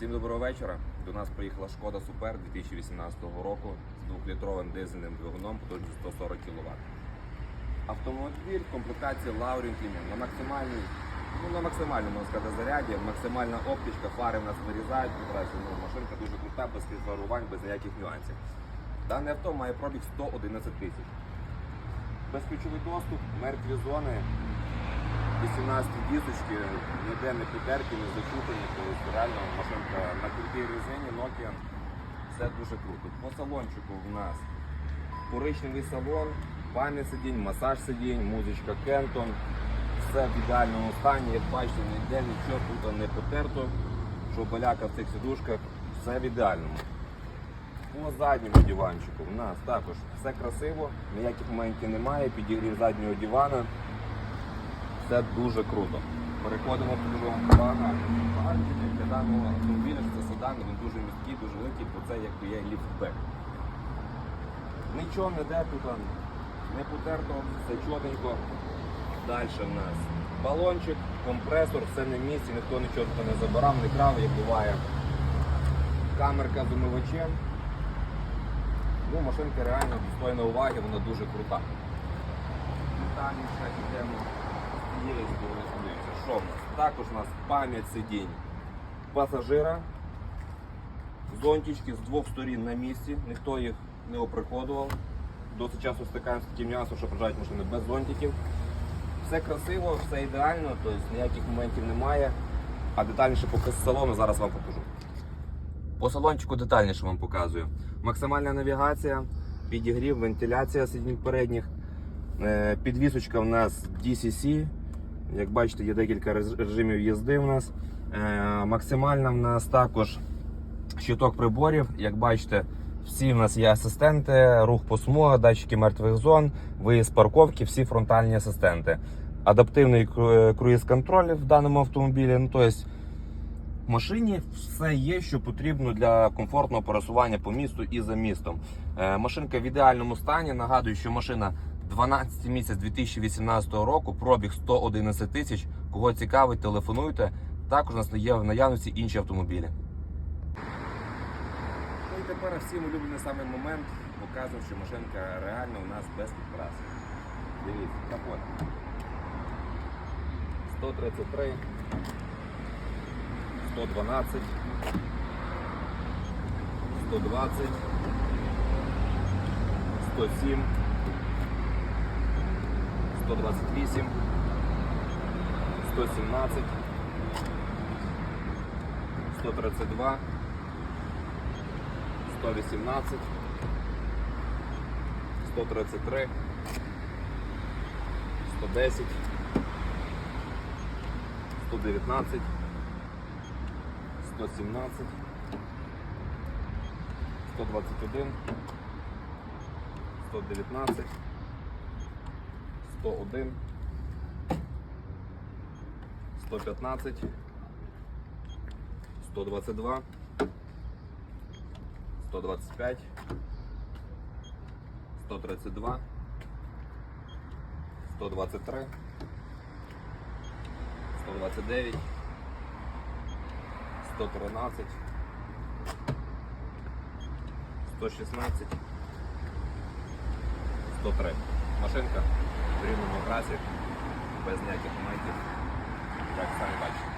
Всім доброго вечора. До нас приїхала шкода Супер 2018 року з 2-літровим дизельним двигуном потужністю 140 кВт. Автомобіль в комплектації Laurentine на максимальній, ну на максимальному можна сказати, заряді, максимальна оптичка, фари в нас вирізають, потрапляється, ну, машинка дуже крута, без фарувань, без ніяких нюансів. Дане авто має пробіг 111 тисяч. Безключовий доступ, мертві зони, 18 дісочки, ніде не підерки, не закутані, реально машинка на крутій резині Nokia. Все дуже круто. По салончику в нас коричневий салон, пам'ять сидінь, масаж сидінь, музичка Кентон. Все в ідеальному стані, як бачите, ніде нічого тут не потерто, що баляка в цих сидушках, все в ідеальному. По задньому диванчику в нас також все красиво, ніяких моментів немає, підігрів заднього дивана. Це дуже круто. Переходимо до багажника. Багажничок для даного автомобіля, це седан, він дуже міський, дуже великий, бо це якби є ліфтбек. Нічого не де тут, не потерто, все чотенько. Далі в нас балончик, компресор, все на місці, ніхто нічого не забирав, не крав, як буває. Камерка з умивачем. Ну, машинка реально достойна уваги, вона дуже крута. Детальніше йдемо. Є дивіться, що в нас? Також у нас пам'ять сидінь пасажира. Зонтички з двох сторін на місці, ніхто їх не оприходував. Досить часто стикаємося з таким м'ясом, що приїжджають машини без зонтиків. Все красиво, все ідеально, тобто ніяких моментів немає. А детальніше показ салону зараз вам покажу. По салончику детальніше вам показую. Максимальна навігація, підігрів, вентиляція сидінь передніх. Е, Підвісочка в нас DCC. Як бачите, є декілька режимів їзди у нас. Е, Максимальна в нас також щиток приборів. Як бачите, всі в нас є асистенти, рух по смугах, датчики мертвих зон, виїзд парковки, всі фронтальні асистенти. Адаптивний круїз-контроль в даному автомобілі. Ну, тобто, в машині все є, що потрібно для комфортного пересування по місту і за містом. Е, Машинка в ідеальному стані. Нагадую, що машина 12 місяць 2018 року, пробіг 111 тисяч. Кого цікавить, телефонуйте. Також у нас є в наявності інші автомобілі. Ну і тепер всім улюблений саме момент показує, що машинка реально у нас без підкраси. Дивіться, капот. 133, 112, 120, 107, 128, 117, 132, 118, 133, 110, 119, 117, 121, 119, 101, 115, 122, 125, 132, 123, 129, 113, 116, 103. Машинка в рівному без ніяких моментів, як самі бачите.